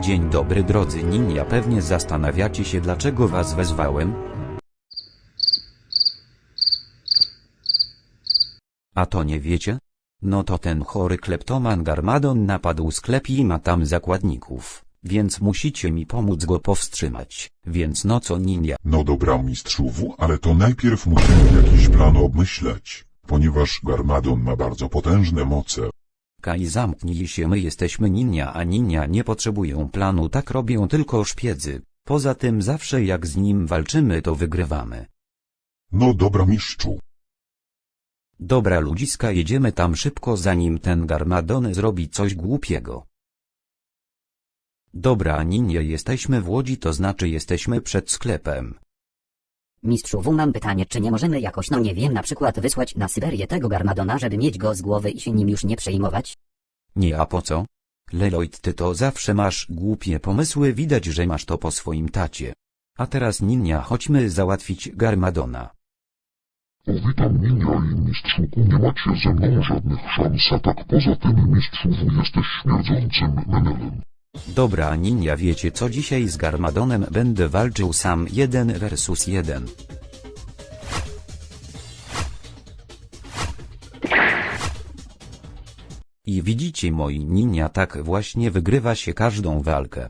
Dzień dobry drodzy ninja pewnie zastanawiacie się dlaczego was wezwałem? A to nie wiecie? No to ten chory kleptoman Garmadon napadł sklep i ma tam zakładników, więc musicie mi pomóc go powstrzymać, więc no co ninja? No dobra mistrzu ale to najpierw musimy jakiś plan obmyśleć, ponieważ Garmadon ma bardzo potężne moce. Kaj zamknij się my jesteśmy ninja a ninja nie potrzebują planu tak robią tylko szpiedzy, poza tym zawsze jak z nim walczymy to wygrywamy. No dobra mistrzu. Dobra ludziska jedziemy tam szybko zanim ten Garmadon zrobi coś głupiego. Dobra ninja jesteśmy w Łodzi to znaczy jesteśmy przed sklepem. Mistrzu W mam pytanie, czy nie możemy jakoś, no nie wiem, na przykład wysłać na Syberię tego Garmadona, żeby mieć go z głowy i się nim już nie przejmować? Nie a po co? Leloid ty to zawsze masz głupie pomysły widać że masz to po swoim tacie. A teraz ninja chodźmy załatwić Garmadona. O witam ninja i mistrzu nie macie ze mną żadnych szans, a tak poza tym mistrzu W jesteś śmierdzącym menelem. Dobra ninja wiecie co dzisiaj z Garmadonem będę walczył sam jeden versus jeden. I widzicie moi ninja tak właśnie wygrywa się każdą walkę.